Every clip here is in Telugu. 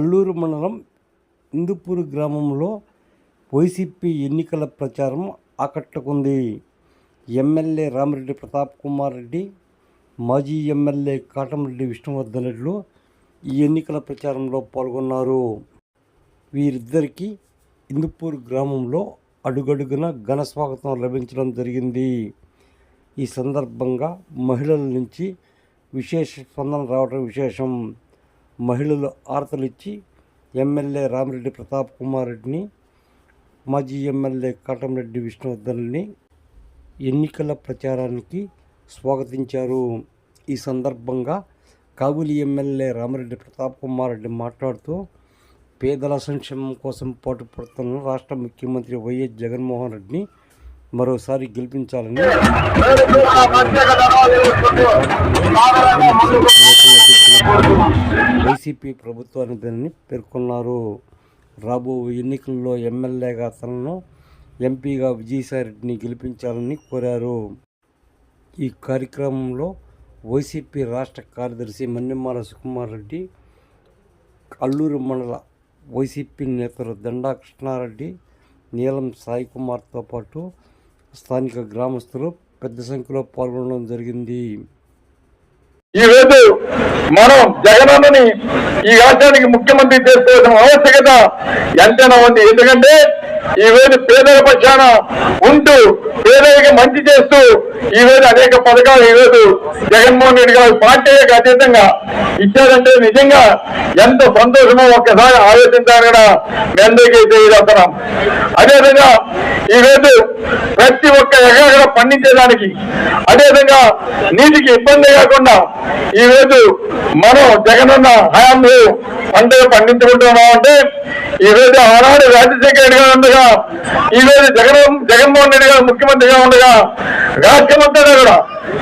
అల్లూరు మండలం ఇందుపూరు గ్రామంలో వైసీపీ ఎన్నికల ప్రచారం ఆకట్టుకుంది. ఎమ్మెల్యే రామిరెడ్డి ప్రతాప్ కుమార్ రెడ్డి మాజీ ఎమ్మెల్యే కాటంరెడ్డి విష్ణువర్ధన్ రెడ్డిలు ఈ ఎన్నికల ప్రచారంలో పాల్గొన్నారు. వీరిద్దరికీ ఇందుపూర్ గ్రామంలో అడుగడుగున ఘన స్వాగతం లభించడం జరిగింది. ఈ సందర్భంగా మహిళల నుంచి విశేష స్పందన రావడం విశేషం. మహిళలు ఆరతలిచ్చి ఎమ్మెల్యే రామిరెడ్డి ప్రతాప్ కుమార్ రెడ్డిని మాజీ ఎమ్మెల్యే కాటంరెడ్డి విష్ణువర్ధన్ని ఎన్నికల ప్రచారానికి స్వాగతించారు. ఈ సందర్భంగా కాగులి ఎమ్మెల్యే రామిరెడ్డి ప్రతాప్ కుమార్ రెడ్డి మాట్లాడుతూ పేదల సంక్షేమం కోసం పాటుపడుతున్న రాష్ట్ర ముఖ్యమంత్రి వైఎస్ జగన్మోహన్ రెడ్డిని మరోసారి గెలిపించాలని వైసీపీ ప్రభుత్వాన్ని పేర్కొన్నారు. రాబో ఎన్నికల్లో ఎమ్మెల్యేగా తనను ఎంపీగా విజయసాయిరెడ్డిని గెలిపించాలని కోరారు. ఈ కార్యక్రమంలో వైసీపీ రాష్ట్ర కార్యదర్శి మన్నెమాల సుకుమార్ రెడ్డి అల్లూరు మండల వైసీపీ నేతలు దండా కృష్ణారెడ్డి నీలం సాయి కుమార్తో పాటు స్థానిక గ్రామస్తులు పెద్ద సంఖ్యలో పాల్గొనడం జరిగింది. ఈరోజు మనం జగనన్నని ఈ రాష్ట్రానికి ముఖ్యమంత్రి చేసుకోవాల్సిన ఆవశ్యకత ఎంతైనా ఉంది. ఎందుకంటే ఈ రోజు పేదల పక్షాన ఉంటూ పేదలకి మంచి చేస్తూ ఈ రోజు అనేక పథకాలు ఈ రోజు జగన్మోహన్ రెడ్డి గారు పార్టీలకు అతీతంగా ఇచ్చారంటే నిజంగా ఎంత సంతోషమో ఒక్కసారి ఆలోచించాలని కూడా మీ అందరికీ తెలియజేస్తున్నాం. అదేవిధంగా ఈ రోజు ప్రతి ఒక్క ఎకరా పండించేదానికి అదేవిధంగా నీటికి ఇబ్బంది కాకుండా ఈ రోజు మనం జగనన్న హయాంలో పంటలు పండించుకుంటున్నాం అంటే ఈ రోజు ఆనాడు రాజశేఖర రెడ్డి గారు ఉండగా ఈ రోజు జగన్ జగన్మోహన్ రెడ్డి గారు ముఖ్యమంత్రిగా ఉండగా రాష్ట్రమంతా కూడా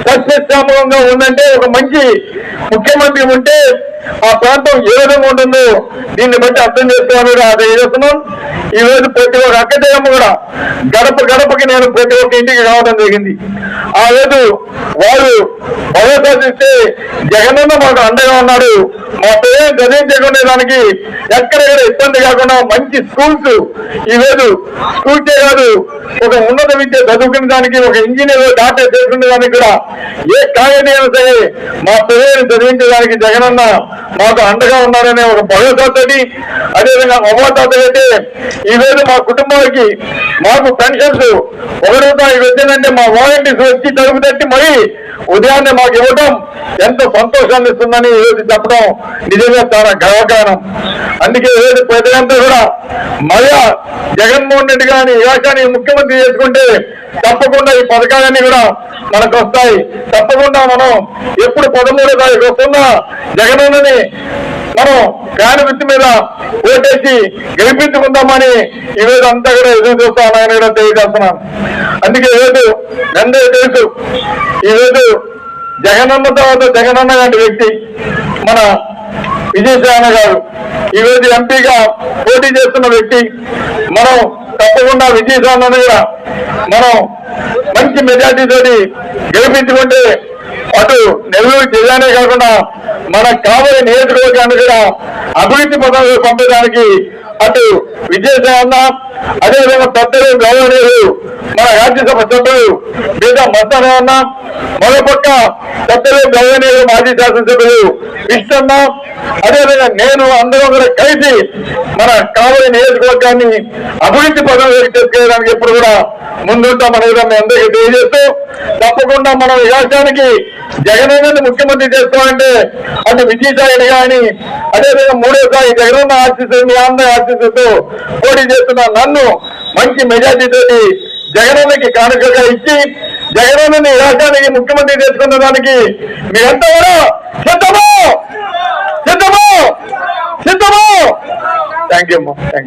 సస్యశ్యామలంగా ఉందంటే ఒక మంచి ముఖ్యమంత్రి ఉంటే ఆ ప్రాంతం ఏ విధంగా ఉంటుందో దీన్ని బట్టి అర్థం చేసుకోవాలని అది చేస్తున్నాం. ఈ రోజు ప్రతి ఒక్క అక్కదేయమ్మ కూడా గడప గడపకి నేను ప్రతి ఒక్క ఇంటికి రావడం జరిగింది. ఆ రోజు వారు భరోసా ఇస్తే జగనన్న మాకు అండగా ఉన్నాడు. మా పేరు చదివించకుండా దానికి ఎక్కడెక్కడ ఇబ్బంది కాకుండా మంచి స్కూల్స్ ఈ స్కూల్సే కాదు ఒక ఉన్నత విద్య చదువుకునే దానికి ఒక ఇంజనీర్ డాక్టర్ చేసుకునే దానికి కూడా ఏ కాయనైనా సరే మా పిల్లల్ని చదివించడానికి జగనన్న మాకు అండగా ఉన్నారనే ఒక భరోసాతోటి అదేవిధంగా అవ్వతాత అయితే ఈ మా కుటుంబానికి మాకు పెన్షన్స్ ఒక రూపాయి వచ్చిందంటే మా వాలంటీర్స్ వచ్చి తలుపు తట్టి మరీ ఉదయాన్నే మాకు ఇవ్వడం ఎంతో సంతోషాన్ని ఇస్తుందని ఏది చెప్పడం నిజంగా చాలా గర్వకారణం. అందుకే ఏది ప్రజలంతా కూడా మళ్ళా జగన్మోహన్ రెడ్డి గారిని ఈ రాష్ట్రాన్ని ముఖ్యమంత్రి చేసుకుంటే తప్పకుండా ఈ పథకాలన్నీ కూడా మనకు వస్తాయి. తప్పకుండా మనం ఎప్పుడు పదమూడో తారీఖు వస్తున్నా జగనన్నని మనం ఫ్యాన్ గుర్తు మీద ఓటేసి గెలిపించుకుందామని ఇవేదంతా అంతా కూడా ఎదురు చూస్తామని కూడా తెలియజేస్తున్నాను. అందుకే ఈ రోజు అందరూ తెలుసు ఈ జగనన్న తర్వాత జగనన్న లాంటి వ్యక్తి మన విజయసాయి గారు. ఈ రోజు ఎంపీగా పోటీ చేస్తున్న వ్యక్తి మనం తప్పకుండా విజయసాయి కూడా మనం మంచి మెజార్టీ తోటి గెలిపించుకుంటే అటు నెల్లూరు జిల్లానే కాకుండా మన కాబోయే నియోజకవర్గాన్ని కూడా అభివృద్ధి పదంలో పంపడానికి అటు విజయసాయి అదేవిధంగా పెద్దలు గౌరవనీయులు మన రాజ్యసభ సభ్యులు మీద మస్తానే అన్న మరోపక్క పెద్దలు గౌరవనీయులు మాజీ శాసనసభ్యులు ఇష్టన్న అదేవిధంగా నేను అందరం కూడా కలిసి మన కావలి నియోజకవర్గాన్ని అభివృద్ధి పదంలోకి తీసుకెళ్ళడానికి ఎప్పుడు కూడా ముందుంటామని కూడా మీ అందరికీ తెలియజేస్తూ తప్పకుండా మన ఈ రాష్ట్రానికి జగనన్నని ముఖ్యమంత్రి చేస్తామంటే అటు విజయసాయి కానీ అదేవిధంగా మూడోసారి జగనన్న ఆశీస్సు మీ అందరి ఆశీస్సుతో పోటీ చేస్తున్న నన్ను మంచి మెజార్టీ జగనన్నకి కానుకగా ఇచ్చి జగనన్నని రాష్ట్రానికి ముఖ్యమంత్రి చేసుకున్న దానికి మీరంతా కూడా సిద్ధము సిద్ధము! సిద్ధము థ్యాంక్ యూ అమ్మా. Thank you